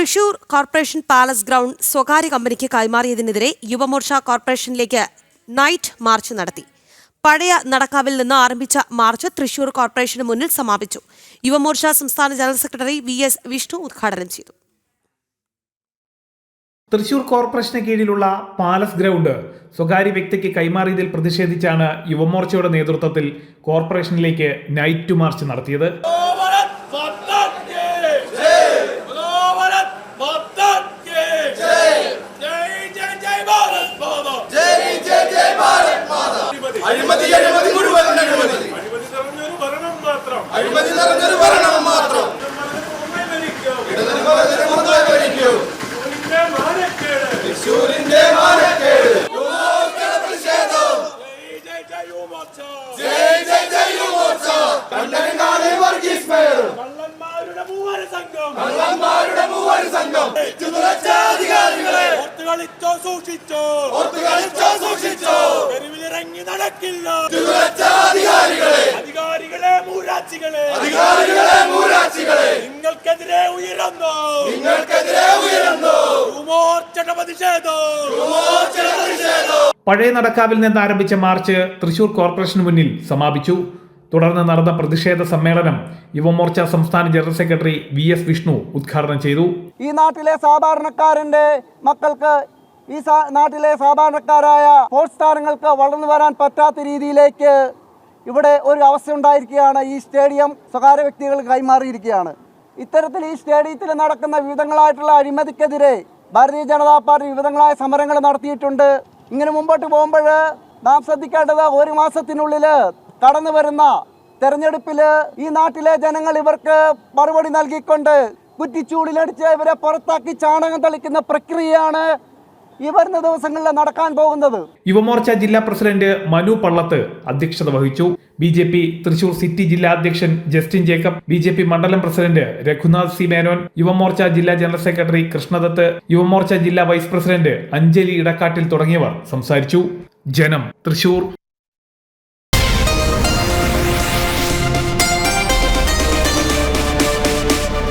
Thrissur corporation palace ground സ്വകാര്യ കമ്പനിക്ക് കൈമാറിയതിനെതിരെ യുവമോർച്ച കോർപ്പറേഷനിലേക്ക് നൈറ്റ് മാർച്ച് നടത്തി. പഴയ നടക്കാവിൽ നിന്ന് ആരംഭിച്ച മാർച്ച് തൃശൂർ കോർപ്പറേഷന് മുന്നിൽ സമാപിച്ചു. യുവമോർച്ച സംസ്ഥാന general secretary V S Vishnu ഉദ്ഘാടനം ചെയ്തു. തൃശൂർ കോർപ്പറേഷന് കീഴിലുള്ള പാലസ് ഗ്രൗണ്ട് സ്വകാര്യ വ്യക്തിക്ക് കൈമാറിയതിൽ പ്രതിഷേധിച്ചാണ് യുവമോർച്ചയുടെ നേതൃത്വത്തിൽ കോർപ്പറേഷനിലേക്ക് നൈറ്റ് മാർച്ച് നടത്തിയത്. അഴിമതി അഴിമതി മുഴുവൻ അഴിമതി. അഴിമതി നിറഞ്ഞൊരു ഭരണം മാത്രം. മുമ്പേ ഭരിക്കൂ. തൃശ്ശൂരിന്റെ മാനക്കേട്. പ്രതിഷേധം. കണ്ടനങ്ങാതെ വർഗീസ് മേയർ. കള്ളന്മാരുടെ മൂവർ സംഘം. സൂക്ഷിച്ചോ. നടക്കില്ല. അധികാരികളെ അധികാരികളെ മൂരാച്ചികളെ. അധികാരികളെ മൂരാച്ചികളെ. നിങ്ങൾക്കെതിരെ ഉയരുന്നു. നിങ്ങൾക്കെതിരെ ഉയരുന്നു. യുവമോർച്ചയുടെ പ്രതിഷേധം യുവമോർച്ചയുടെ പ്രതിഷേധം പഴയ നടക്കാവിൽ നിന്ന് ആരംഭിച്ച മാർച്ച് തൃശൂർ കോർപ്പറേഷന് മുന്നിൽ സമാപിച്ചു. തുടർന്ന് നടന്ന പ്രതിഷേധ സമ്മേളനം യുവമോർച്ച സംസ്ഥാന general secretary V S Vishnu ഉദ്ഘാടനം ചെയ്തു. ഈ നാട്ടിലെ സാധാരണക്കാരന്റെ മക്കൾക്ക് ഈ നാട്ടിലെ സാധാരണക്കാരായ സ്പോർട്സ് താരങ്ങൾക്ക് വളർന്നു വരാൻ പറ്റാത്ത രീതിയിലേക്ക് ഇവിടെ ഒരു അവസ്ഥ ഉണ്ടായിരിക്കുകയാണ്. ഈ സ്റ്റേഡിയം സ്വകാര്യ വ്യക്തികൾ കൈമാറിയിരിക്കുകയാണ്. ഇത്തരത്തിൽ ഈ സ്റ്റേഡിയത്തിൽ നടക്കുന്ന വിവിധങ്ങളായിട്ടുള്ള അഴിമതിക്കെതിരെ ഭാരതീയ ജനതാ പാർട്ടി വിവിധങ്ങളായ സമരങ്ങൾ നടത്തിയിട്ടുണ്ട്. ഇങ്ങനെ മുമ്പോട്ട് പോകുമ്പോൾ നാം ശ്രദ്ധിക്കേണ്ടത് ഒരു മാസത്തിനുള്ളിൽ കടന്നു വരുന്ന തെരഞ്ഞെടുപ്പിൽ ഈ നാട്ടിലെ ജനങ്ങൾ ഇവർക്ക് മറുപടി നൽകിക്കൊണ്ട് കുറ്റിച്ചൂടിലടിച്ച് ഇവരെ പുറത്താക്കി ചാണകം തളിക്കുന്ന പ്രക്രിയയാണ് ഈ വരുന്ന ദിവസങ്ങളിൽ നടക്കാൻ പോകുന്നത്. യുവമോർച്ച ജില്ലാ പ്രസിഡന്റ് മനു പള്ളത്ത് അധ്യക്ഷത വഹിച്ചു. B J P Thrissur city ജില്ലാ അധ്യക്ഷൻ Justin Jacob B J P മണ്ഡലം പ്രസിഡന്റ് രഘുനാഥ് സി മേനോൻ യുവമോർച്ച ജില്ലാ ജനറൽ സെക്രട്ടറി കൃഷ്ണദത്ത് യുവമോർച്ച ജില്ലാ വൈസ് പ്രസിഡന്റ് അഞ്ജലി ഇടക്കാട്ടിൽ തുടങ്ങിയവർ സംസാരിച്ചു. ജനം തൃശൂർ.